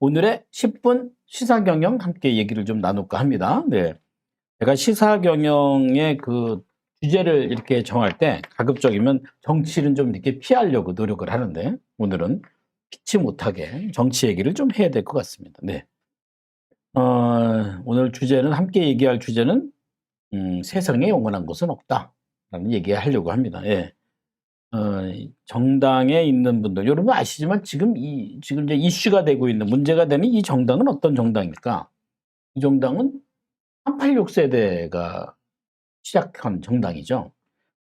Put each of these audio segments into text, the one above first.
오늘의 10분 시사 경영 함께 얘기를 좀 나눌까 합니다. 네. 제가 시사 경영의 그 주제를 이렇게 정할 때 가급적이면 정치를 좀 이렇게 피하려고 노력을 하는데 오늘은 피치 못하게 정치 얘기를 좀 해야 될 것 같습니다. 네. 어, 오늘 주제는 함께 얘기할 주제는 음, 세상에 영원한 것은 없다라는 얘기 하려고 합니다. 예. 어, 정당에 있는 분들 여러분 아시지만 지금 이 지금 이제 이슈가 되고 있는 문제가 되는 이 정당은 어떤 정당입니까? 이 정당은 386 세대가 시작한 정당이죠.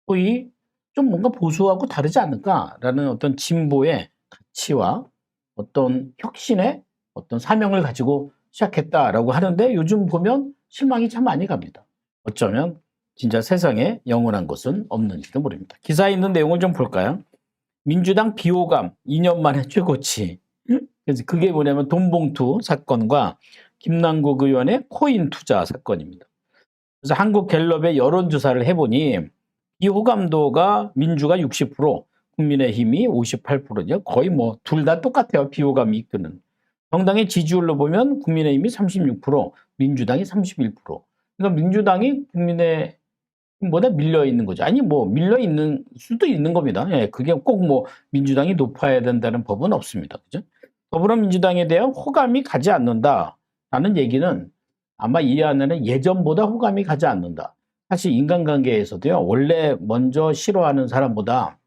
소위 좀 뭔가 보수하고 다르지 않을까라는 어떤 진보의 가치와 어떤 혁신의 어떤 사명을 가지고 시작했다라고 하는데 요즘 보면 실망이 참 많이 갑니다. 어쩌면 진짜 세상에 영원한 것은 없는지도 모릅니다. 기사에 있는 내용을 좀 볼까요? 민주당 비호감 2년 만에 최고치. 그래서 그게 뭐냐면 돈봉투 사건과 김남국 의원의 코인 투자 사건입니다. 그래서 한국갤럽의 여론조사를 해보니 비호감도가 민주가 60%, 국민의힘이 58%죠. 거의 뭐 둘 다 똑같아요. 비호감이 이끄는. 정당의 지지율로 보면 국민의힘이 36%, 민주당이 31%. 그러니까 민주당이 국민의 보다 밀려 있는 거죠. 아니 뭐 밀려 있는 수도 있는 겁니다. 예, 그게 꼭 뭐 민주당이 높아야 된다는 법은 없습니다. 그죠? 더불어민주당에 대한 호감이 가지 않는다라는 얘기는 아마 이 안에는 예전보다 호감이 가지 않는다. 사실 인간관계에서도요. 원래 먼저 싫어하는 사람보다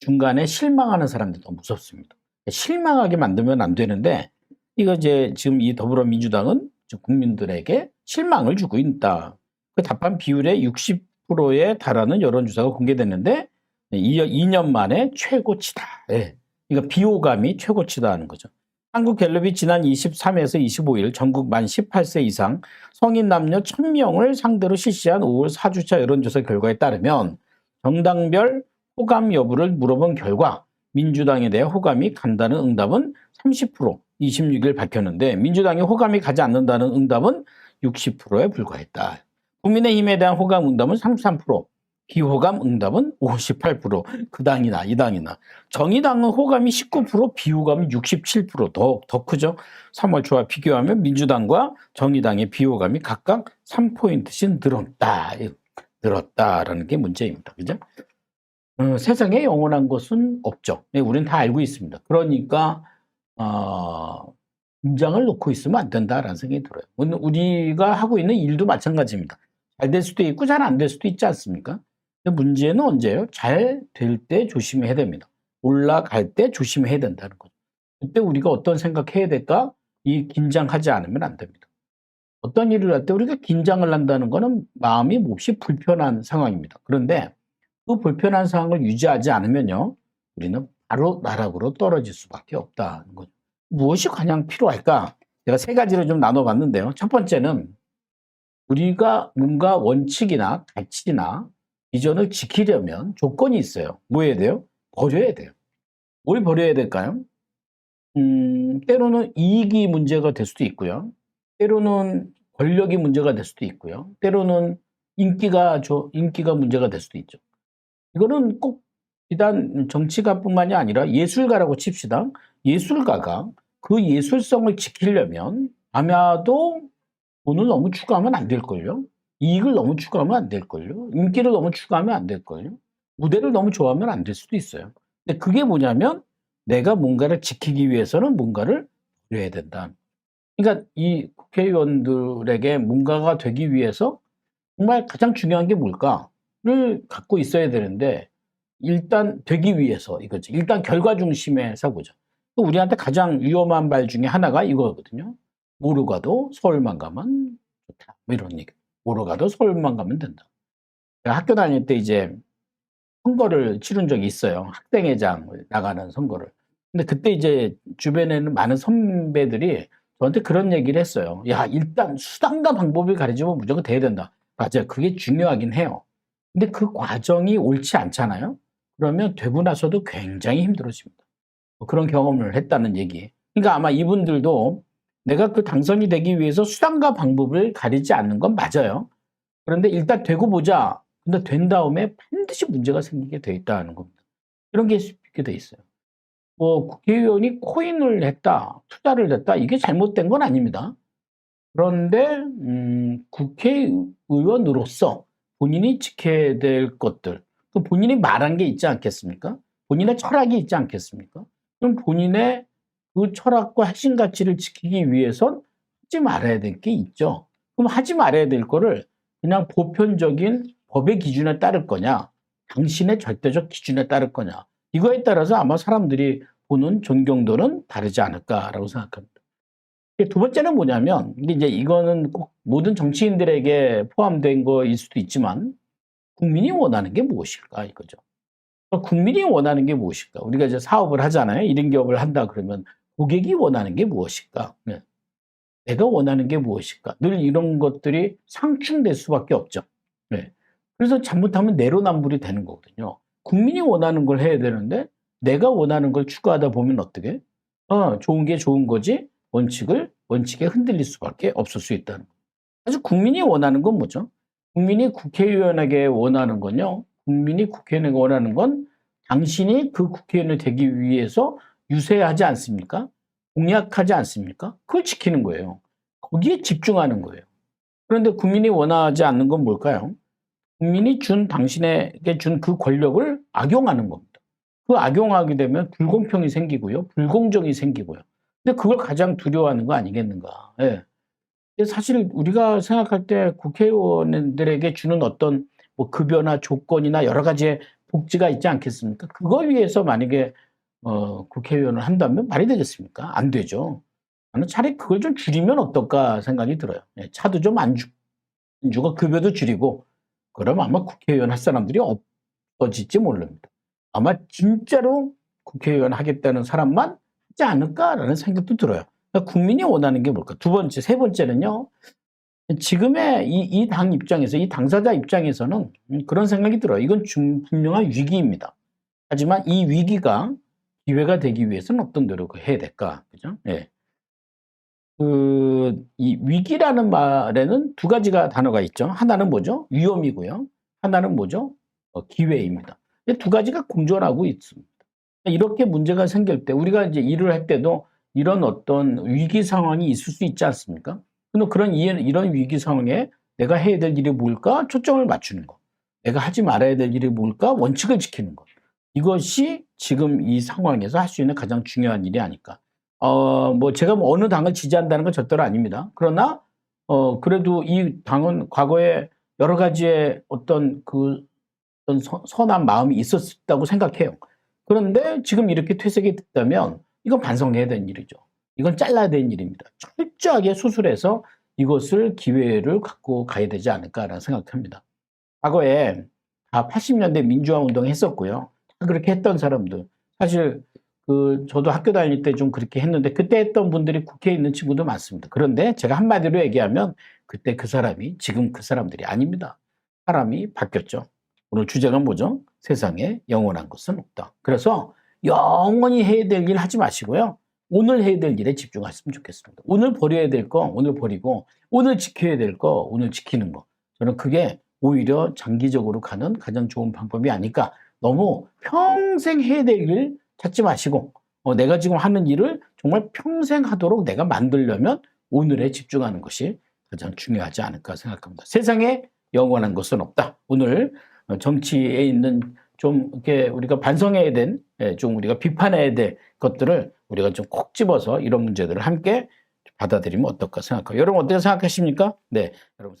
중간에 실망하는 사람들이 더 무섭습니다. 실망하게 만들면 안 되는데 이거 이제 지금 이 더불어민주당은 국민들에게 실망을 주고 있다. 그 답한 비율의 60%에 달하는 여론조사가 공개됐는데 2년 만에 최고치다. 예. 그러니까 비호감이 최고치다 하는 거죠. 한국갤럽이 지난 23에서 25일 전국 만 18세 이상 성인 남녀 1000명을 상대로 실시한 5월 4주차 여론조사 결과에 따르면 정당별 호감 여부를 물어본 결과 민주당에 대해 호감이 간다는 응답은 30% 26일 밝혔는데 민주당이 호감이 가지 않는다는 응답은 60%에 불과했다. 국민의힘에 대한 호감 응답은 33%, 비호감 응답은 58%. 그 당이나 이 당이나. 정의당은 호감이 19%, 비호감이 67%. 더, 더 크죠? 3월 초와 비교하면 민주당과 정의당의 비호감이 각각 3포인트씩 늘었다. 늘었다라는 게 문제입니다. 그죠? 어, 세상에 영원한 것은 없죠. 네, 우리는 다 알고 있습니다. 그러니까, 어, 임장을 놓고 있으면 안 된다라는 생각이 들어요. 우리가 하고 있는 일도 마찬가지입니다. 잘 될 수도 있고 잘 안 될 수도 있지 않습니까? 문제는 언제예요? 잘 될 때 조심해야 됩니다. 올라갈 때 조심해야 된다는 거죠. 그때 우리가 어떤 생각해야 될까? 이 긴장하지 않으면 안 됩니다. 어떤 일을 할 때 우리가 긴장을 한다는 것은 마음이 몹시 불편한 상황입니다. 그런데 그 불편한 상황을 유지하지 않으면요, 우리는 바로 나락으로 떨어질 수밖에 없다는 거죠. 무엇이 가장 필요할까? 제가 세 가지를 좀 나눠봤는데요. 첫 번째는 우리가 뭔가 원칙이나 가치나 비전을 지키려면 조건이 있어요. 뭐 해야 돼요? 버려야 돼요. 뭘 버려야 될까요? 음, 때로는 이익이 문제가 될 수도 있고요. 때로는 권력이 문제가 될 수도 있고요. 때로는 인기가 저 인기가 문제가 될 수도 있죠. 이거는 꼭 비단 정치가뿐만이 아니라 예술가라고 칩시다. 예술가가 그 예술성을 지키려면 아마도 돈을 너무 추구하면 안 될걸요. 이익을 너무 추구하면 안 될걸요. 인기를 너무 추구하면 안 될걸요. 무대를 너무 좋아하면 안 될 수도 있어요. 근데 그게 뭐냐면 내가 뭔가를 지키기 위해서는 뭔가를 버려야 된다. 그러니까 이 국회의원들에게 뭔가가 되기 위해서 정말 가장 중요한 게 뭘까를 갖고 있어야 되는데 일단 되기 위해서 이거지. 일단 결과 중심의 사고죠. 또 우리한테 가장 위험한 말 중에 하나가 이거거든요. 모르 가도 서울만 가면 좋다. 뭐 이런 얘기. 모르 가도 서울만 가면 된다. 제가 학교 다닐 때 이제 선거를 치른 적이 있어요. 학생회장을 나가는 선거를. 근데 그때 이제 주변에는 많은 선배들이 저한테 그런 얘기를 했어요. 야, 일단 수단과 방법을 가르치면 무조건 돼야 된다. 맞아요. 그게 중요하긴 해요. 근데 그 과정이 옳지 않잖아요. 그러면 되고 나서도 굉장히 힘들어집니다. 뭐 그런 경험을 했다는 얘기. 그러니까 아마 이분들도 내가 그 당선이 되기 위해서 수단과 방법을 가리지 않는 건 맞아요. 그런데 일단 되고 보자. 근데 된 다음에 반드시 문제가 생기게 돼 있다는 겁니다. 이런 게 있게 돼 있어요. 뭐 국회의원이 코인을 했다, 투자를 했다, 이게 잘못된 건 아닙니다. 그런데 음, 국회의원으로서 본인이 지켜야 될 것들, 그 본인이 말한 게 있지 않겠습니까? 본인의 철학이 있지 않겠습니까? 그럼 본인의 그 철학과 핵심 가치를 지키기 위해선 하지 말아야 될 게 있죠. 그럼 하지 말아야 될 거를 그냥 보편적인 법의 기준에 따를 거냐, 당신의 절대적 기준에 따를 거냐. 이거에 따라서 아마 사람들이 보는 존경도는 다르지 않을까라고 생각합니다. 두 번째는 뭐냐면, 이제 이거는 꼭 모든 정치인들에게 포함된 거일 수도 있지만, 국민이 원하는 게 무엇일까, 이거죠. 그러니까 국민이 원하는 게 무엇일까? 우리가 이제 사업을 하잖아요. 1인 기업을 한다 그러면 고객이 원하는 게 무엇일까? 네. 내가 원하는 게 무엇일까? 늘 이런 것들이 상충될 수밖에 없죠. 네. 그래서 잘못하면 내로남불이 되는 거거든요. 국민이 원하는 걸 해야 되는데 내가 원하는 걸 추구하다 보면 어떻게? 어, 좋은 게 좋은 거지 원칙을 원칙에 흔들릴 수밖에 없을 수 있다는 거. 아주 국민이 원하는 건 뭐죠? 국민이 국회의원에게 원하는 건요. 국민이 국회의원에게 원하는 건 당신이 그 국회의원이 되기 위해서 유세하지 않습니까? 공약하지 않습니까? 그걸 지키는 거예요. 거기에 집중하는 거예요. 그런데 국민이 원하지 않는 건 뭘까요? 국민이 준 당신에게 준 그 권력을 악용하는 겁니다. 그 악용하게 되면 불공평이 생기고요. 불공정이 생기고요. 근데 그걸 가장 두려워하는 거 아니겠는가. 예. 사실 우리가 생각할 때 국회의원들에게 주는 어떤 뭐 급여나 조건이나 여러 가지의 복지가 있지 않겠습니까? 그걸 위해서 만약에 어, 국회의원을 한다면 말이 되겠습니까? 안 되죠. 나는 차라리 그걸 좀 줄이면 어떨까 생각이 들어요. 예, 차도 좀안 주고 급여도 줄이고 그럼 아마 국회의원 할 사람들이 없어질지 모릅니다. 아마 진짜로 국회의원 하겠다는 사람만 하지 않을까라는 생각도 들어요. 그러니까 국민이 원하는 게 뭘까? 두 번째, 세 번째는요. 지금의 이, 이 당 입장에서, 이 당사자 입장에서는 그런 생각이 들어요. 이건 중, 분명한 위기입니다. 하지만 이 위기가 기회가 되기 위해서는 어떤 노력을 해야 될까? 그죠? 예. 그, 이 위기라는 말에는 두 가지가 단어가 있죠. 하나는 뭐죠? 위험이고요. 하나는 뭐죠? 어, 기회입니다. 이두 가지가 공존하고 있습니다. 이렇게 문제가 생길 때 우리가 이제 일을 할 때도 이런 어떤 위기 상황이 있을 수 있지 않습니까? 근데 그런 이- 이런 위기 상황에 내가 해야 될 일이 뭘까? 초점을 맞추는 거. 내가 하지 말아야 될 일이 뭘까? 원칙을 지키는 것. 이것이 지금 이 상황에서 할 수 있는 가장 중요한 일이 아닐까. 어, 뭐 제가 뭐 어느 당을 지지한다는 건 절대로 아닙니다. 그러나 어, 그래도 이 당은 과거에 여러 가지의 어떤 그 어떤 선- 선한 마음이 있었다고 생각해요. 그런데 지금 이렇게 퇴색이 됐다면 이건 반성해야 되는 일이죠. 이건 잘라야 되는 일입니다. 철저하게 수술해서 이것을 기회를 갖고 가야 되지 않을까라는 생각합니다. 과거에 다 80년대 민주화 운동 했었고요. 다 그렇게 했던 사람들. 사실 그 저도 학교 다닐 때 좀 그렇게 했는데 그때 했던 분들이 국회에 있는 친구도 많습니다. 그런데 제가 한마디로 얘기하면 그때 그 사람이 지금 그 사람들이 아닙니다. 사람이 바뀌었죠. 오늘 주제가 뭐죠? 세상에 영원한 것은 없다. 그래서 영원히 해야 될 일 하지 마시고요. 오늘 해야 될 일에 집중하셨으면 좋겠습니다. 오늘 버려야 될 거 오늘 버리고 오늘 지켜야 될 거 오늘 지키는 거. 저는 그게 오히려 장기적으로 가는 가장 좋은 방법이 아닐까. 너무 평생 해야 될일 찾지 마시고 어, 내가 지금 하는 일을 정말 평생 하도록 내가 만들려면 오늘에 집중하는 것이 가장 중요하지 않을까 생각합니다. 세상에 영원한 것은 없다. 오늘 어, 정치에 있는 좀 이렇게 우리가 반성해야 된, 예, 좀 우리가 비판해야 될 것들을 우리가 좀 콕 집어서 이런 문제들을 함께 받아들이면 어떨까 생각해요. 여러분 어떻게 생각하십니까? 네, 여러분.